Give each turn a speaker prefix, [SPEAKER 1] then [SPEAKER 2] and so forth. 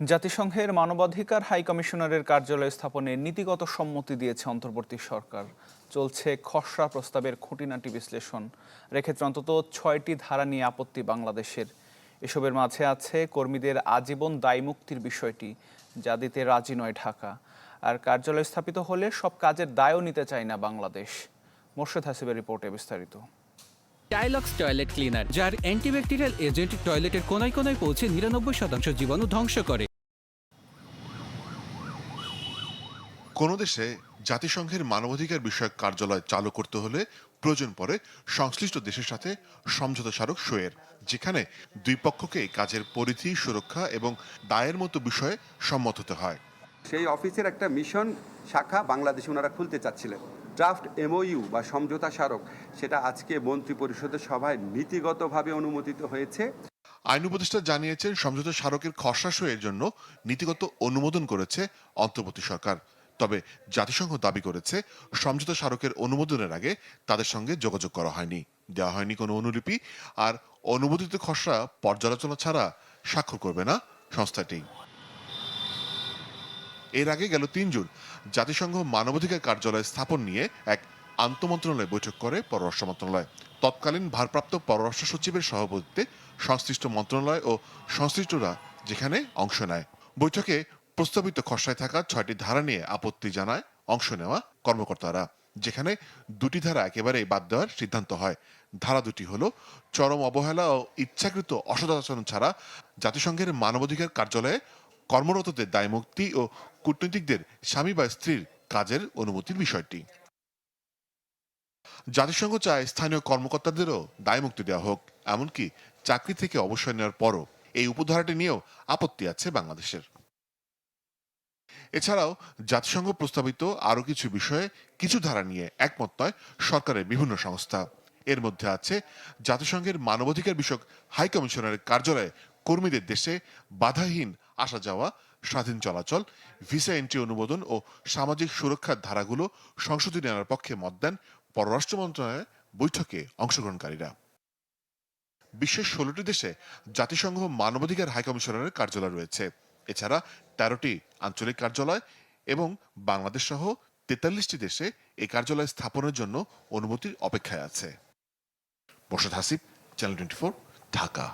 [SPEAKER 1] জাতিসংঘের মানবাধিকার হাই কমিশনারের কার্যালয় স্থাপনে নীতিগত সম্মতি দিয়েছে অন্তর্বর্তী সরকার। চলছে খসড়া প্রস্তাবের খুঁটিনাটি বিশ্লেষণ। রেখেছে অন্তত ছয়টি ধারা নিয়ে আপত্তি বাংলাদেশের। এসবের মাঝে আছে কর্মীদের আজীবন দায়মুক্তির বিষয়টি, যা দিতে রাজি নয় ঢাকা। আর কার্যালয় স্থাপিত হলে সব কাজের দায়ও নিতে চায় না বাংলাদেশ। মোর্শেদ হাসিবের রিপোর্টে বিস্তারিত।
[SPEAKER 2] টাইলক্স টয়লেট ক্লিনার যার অ্যান্টিব্যাকটেরিয়াল এজেন্ট টয়লেটের কোনায় কোনায় পৌঁছে নিরানব্বই শতাংশ জীবাণু ধ্বংস করে।
[SPEAKER 3] কোনো দেশে জাতিসংঘের মানবাধিকার বিষয়ক কার্যালয় চালু করতে হলে প্রয়োজন পড়ে সংশ্লিষ্ট দেশের সাথে সমঝোতা স্মারক সইয়ের যেখানে দুই পক্ষকে কাজের পরিধি সুরক্ষা এবং দায়ের মতো বিষয়ে সম্মত হতে হয়।
[SPEAKER 4] সেই অফিসের একটা মিশন শাখা বাংলাদেশে ওনারা খুলতে চাচ্ছিলেন। ড্রাফট এমওইউ বা সমঝোতা স্মারক, সেটা আজকে মন্ত্রী পরিষদের সভায় নীতিগতভাবে অনুমোদিত হয়েছে।
[SPEAKER 3] আইন উপদেষ্টা জানিয়েছেন, সমঝোতা স্মারকের খসড়া সইয়ের জন্য নীতিগত অনুমোদন করেছে অন্তর্বর্তী সরকার। তবে জাতিসংঘ দাবি করেছে, সমঝোতা স্মারকের অনুমোদনের আগে তাদের সঙ্গে যোগাযোগ করা হয়নি। দেওয়া হয়নি কোনো অনুলিপি, আর অনুমোদিত খসড়া পর্যালোচনা ছাড়া স্বাক্ষর করবে না সংস্থাটি। এর আগে গেল তিন জুন জাতিসংঘ মানবাধিকার কার্যালয় স্থাপন নিয়ে এক আন্তমন্ত্রণালয় বৈঠক করে পররাষ্ট্র মন্ত্রণালয়। তৎকালীন ভারপ্রাপ্ত পররাষ্ট্র সচিবের সভাপতিত্বে সংশ্লিষ্ট মন্ত্রণালয় ও সংশ্লিষ্টরা যেখানে অংশ নেয়। বৈঠকে প্রস্তাবিত খসড়ায় থাকা ছয়টি ধারা নিয়ে আপত্তি জানায় অংশ নেওয়া কর্মকর্তারা, যেখানে দুটি ধারা একেবারেই বাদ দেওয়ার সিদ্ধান্ত হয়। ধারা দুটি হলো, চরম অবহেলা ও ইচ্ছাকৃত অসদাচরণ ছাড়া জাতিসংঘের মানবাধিকার কার্যালয়ে কর্মরতদের দায়মুক্তি ও কূটনীতিকদের স্বামী বা স্ত্রীর কাজের অনুমতির বিষয়টি। জাতিসংঘ চায় স্থানীয় কর্মকর্তাদেরও দায়মুক্তি দেওয়া হোক, এমনকি চাকরি থেকে অবসর নেওয়ার পরও এই উপধারাটি নিয়েও আপত্তি আছে বাংলাদেশের। এছাড়াও জাতিসংঘ প্রস্তাবিত আরও কিছু বিষয়ে কিছু ধারা নিয়ে একমত নয় সরকারের বিভিন্ন সংস্থা। এর মধ্যে আছে জাতিসংঘের মানবাধিকার বিষয়ক হাই কমিশনারের কার্যালয়ে কর্মীদের দেশে বাধাহীন আসা যাওয়া, স্বাধীন চলাচল, ভিসা এন্ট্রি অনুমোদন ও সামাজিক সুরক্ষার ধারাগুলো সংশোধনী আনার পক্ষে মত দেন পররাষ্ট্র মন্ত্রণালয়ের বৈঠকে অংশগ্রহণকারীরা। বিশ্বের ষোলোটি দেশে জাতিসংঘ মানবাধিকার হাই কমিশনারের কার্যালয় রয়েছে। এছাড়া তেরোটি আঞ্চলিক কার্যালয় এবং বাংলাদেশ সহ তেতাল্লিশটি দেশে এই কার্যালয় স্থাপনের জন্য অনুমতির অপেক্ষায় আছে। Morshed Hasib, channel twenty Dhaka.